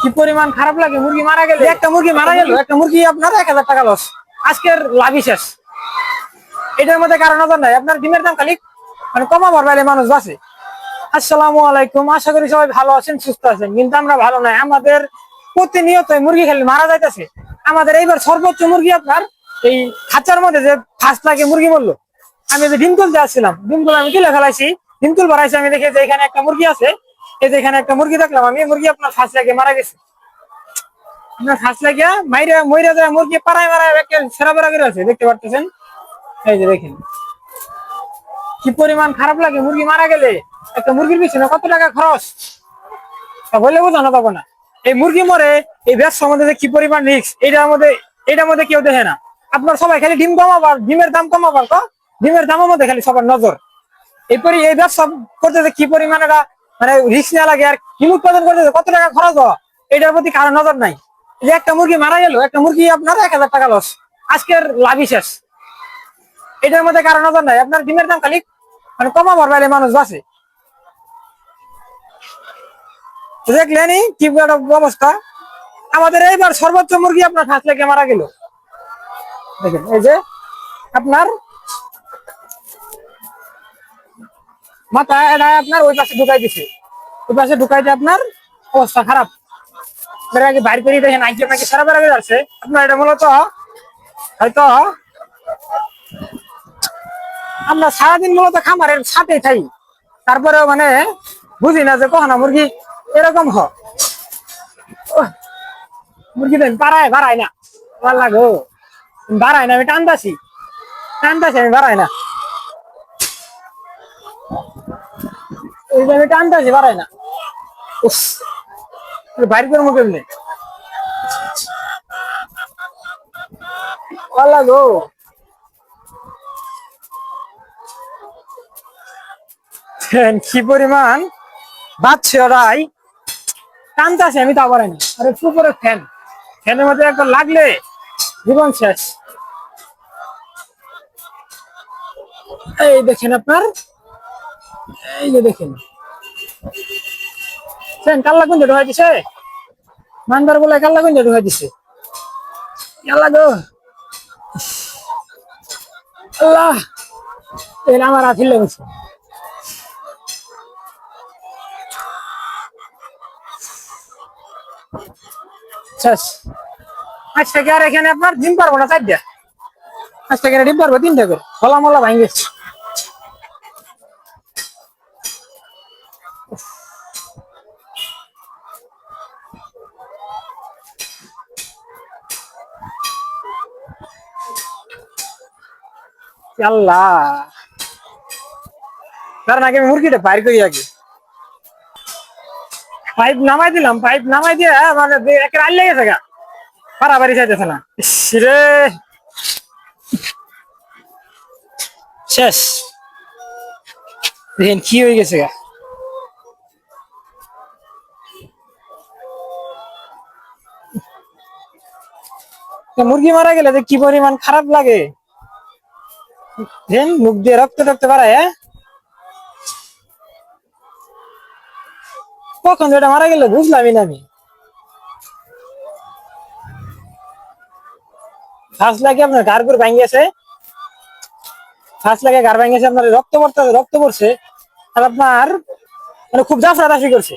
কি পরিমাণ খারাপ লাগে? মুরগি মারা গেলে? একটা মুরগি মারা গেল, একটা মুরগি আপনার এক হাজার টাকা লস আজকের লাভই শেষ। এটার মধ্যে কারণ নজর নাই। আপনার ডিমের দাম খালি মানে কমাবার বাইরে মানুষ বাঁচে। আসসালামু আলাইকুম। আশা করি সবাই ভালো আছেন, সুস্থ আছেন। কিন্তু আমরা ভালো নাই আমাদের প্রতিনিয়ত মুরগি খালি মারা যাইতেছে। আমাদের এইবার সর্বোচ্চ মুরগি আপনার এই খাঁচার মধ্যে যে ফার্স্ট লাগে মুরগি মরলো আমি যে ডিম তুলতে আসছিলাম, ডিম তুলে আমি তুলে ফেলাইছি? ডিম তুল বাড়াইছি আমি দেখেছি এখানে একটা মুরগি আছে। এই যে এখানে একটা মুরগি দেখলাম আমি, মুরগি আপনার ফার্স্ট লাগে মারা গেছে। আপনার ফার্স্ট লাগিয়া মাইরে, মইরা যায় মুরগি পাড়ায় মারায় একটা সেরা বেড়া করে আছে, দেখতে পারতেছেন? এই যে দেখেন। কি পরিমাণ খারাপ লাগে, মুরগি মারা গেলে। একটা মুরগির পিছনে কত টাকা খরচ? তা বলে বোঝানো পাবো না। এই মুরগি মরে, এই ব্যবসার মধ্যে যে কি পরিমাণ রিস্ক এটার মধ্যে এটার মধ্যে কেউ দেখে না। আপনার সবাই খালি ডিম কমাবার, ডিমের দাম কমাবার তো ডিমের দামের মধ্যে খালি সবার নজর। এরপরে এই ব্যবসা করতে কি পরিমাণ একটা মানে রিস্ক নেওয়া লাগে আর ডিম উৎপাদন করতে কত টাকা খরচ হয়? এটার প্রতি কারও নজর নাই। যে একটা মুরগি মারা গেল, একটা মুরগি আপনার এক হাজার টাকা লস আজকের লাভই শেষ। এটার মধ্যে কারও নজর নাই। আপনার ডিমের দাম খালি মানে কমাবার বাইরে মানুষ বাঁচে। দেখলেনি কি অবস্থা। আমাদের এইবার সর্বোচ্চ মুরগি আপনার ফাঁস লেগে মারা গেল। দেখেন, এই যে আপনার মাথা এটা আপনার ওই পাশে ঢুকাই দিছে। ওই পাশে ঢুকাইতে আপনার অবস্থা খারাপ। এর করে দেখেন আইকে নাকি সারা বেড়া যাচ্ছে আপনার এটা মূলত হয়তো আমরা সারাদিন মূলত খামারের সাথে থাই তারপরেও মানে বুঝি না যে কখনো মুরগি এরকম হ। মুরগি দেন বাড়ায় বাড়ায় না। ভালো লাগো বাড়ায় না, আমি টান্দাছি টানতাছি, আমি বাড়াই না। এই যে আমি টানতাছি না বাইর করে ভালো লাগো ফ্যান, কি পরিমাণ? বাচ্চা ওরাই টানতাছে আমি তা পারি না। আরে পুকুরে ফ্যান। ফ্যানের মধ্যে একটা লাগলে জীবন শেষ। এই দেখেন আপনার। এই যে দেখেন। ফ্যান কাল্লা গুঞ্জে ঢুকাই দিছে? মানবার বলে কাল্লা গুঞ্জে ঢুকাই দিছে। আল্লাহ গো। আল্লাহ এই আমার আফিল লেগেছে আজকে আর এখানে আপনার ডিম পারব না চারটা? আজকে এখানে ডিম পারব তিনটা করে? ফলা মলা ভাঙ গেছে আল্লাহ কারণ আগে আমি মুরগিটা বাইর করি আগে। পাইপ নামাই দিলাম, পাইপ নামাই দিয়ে মানে একের আল লেগেছে গা। পারাবাড়ি চাইতেছে না। রে। শেষ। দেখেন কি হয়ে গেছে গা। মুরগি মারা গেলে যে কি পরিমাণ খারাপ লাগে? দেখেন মুখ দিয়ে রক্ত টক্ত বাড়ায় হ্যাঁ? কখন যেটা মারা গেল বুঝলামই না আমি। ফাঁস লাগে আপনার গার গুড় ভাঙিয়েছে ফাঁস লাগে গার ভাঙিয়েছে আপনার রক্ত পড়তে, রক্ত পড়ছে, আর আপনার মানে খুব জাফরা দাফি করছে।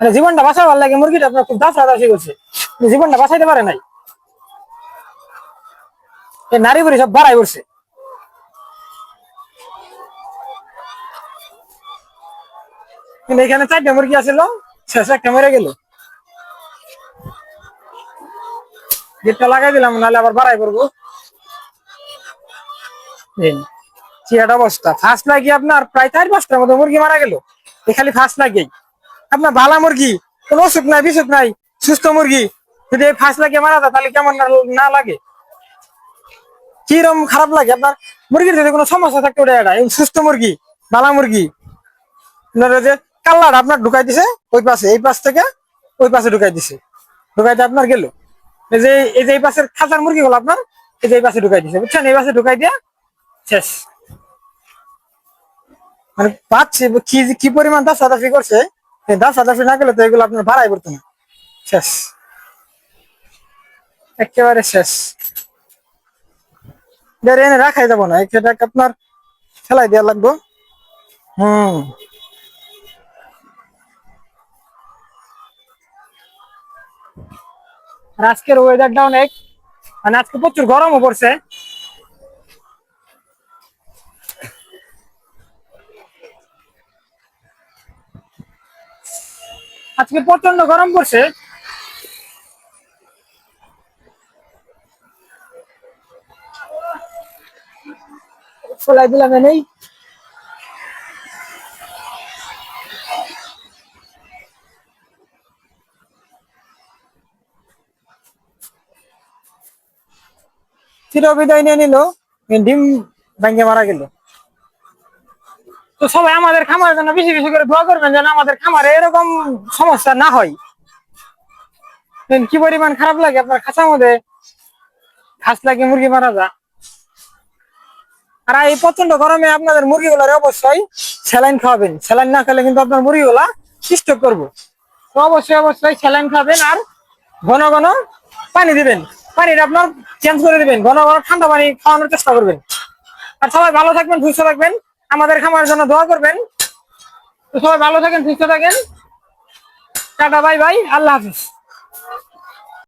মানে জীবনটা বাঁচাবার লাগে মুরগিটা আপনার খুব জাফরা দাফি করছে। কিন্তু জীবনটা বাঁচাইতে পারে নাই। নারী বুড়ি সব বাড়াই পড়ছে। কিন্তু এখানে চারটা মুরগি আছিল। শেষ একটা মরে গেল। গেটটা লাগাই দিলাম, নাহলে আবার বাড়াই করব। কোনো নাই নাই, সুস্থ মুরগি। যদি ফার্স্ট মারা তাহলে কেমন না- লাগে? খারাপ লাগে আপনার? মুরগির যদি কোনো সমস্যা এটা। সুস্থ মুরগি, ভালা মুরগি। যে কাল্লাটা আপনার ঢুকাই দিছে, ওই পাশে, এই পাশ থেকে ওই পাশে ঢুকাই দিছে। ঢুকাই ঢুকাইতে আপনার গেল। এই যে এই যে এই পাশের খাঁচার মুরগি গুলো আপনার, এই যে এই পাশে ঢুকাই দিছে, বুঝছেন? এই পাশে ঢুকাই দিয়া শেষ। মানে পাচ্ছে, কি কি পরিমাণ দাস সাদাফি করছে দাস সাদাফি না গেলে তো এগুলো আপনার ভাড়াই পড়তো না। শেষ। একেবারে শেষ। এনে রাখাই যাব না এটা আপনার ফেলাই দেওয়া লাগবে। হুম। আর আজকের ওয়েদারটা অনেক। মানে আজকে প্রচুর গরমও পড়ছে। আজকে প্রচণ্ড গরম পড়ছে। ফলাই দিলাম এনেই চির বিদায় নিয়ে নিল ডিম ভেঙে মারা গেল। তো সবাই আমাদের খামারের জন্য বেশি বেশি করে দোয়া করবেন যেন আমাদের খামারে এরকম সমস্যা না হয়। কি পরিমাণ খারাপ লাগে? আপনার খাঁচার মধ্যে ঘাস লাগে মুরগি মারা যা আর এই প্রচণ্ড গরমে আপনাদের মুরগিগুলোর অবশ্যই স্যালাইন খাওয়াবেন। স্যালাইন না খেলে কিন্তু আপনার মুরগিগুলা স্টক করব। তো অবশ্যই অবশ্যই স্যালাইন খাবেন আর ঘন ঘন পানি দিবেন। পানিটা আপনার চেঞ্জ করে দেবেন। ঘন ঘন ঠান্ডা পানি খাওয়ানোর চেষ্টা করবেন। আর সবাই ভালো থাকবেন, সুস্থ থাকবেন। আমাদের খামার জন্য দোয়া করবেন। সবাই ভালো থাকেন, সুস্থ থাকেন। Tata, bye bye. আল্লাহ হাফিজ।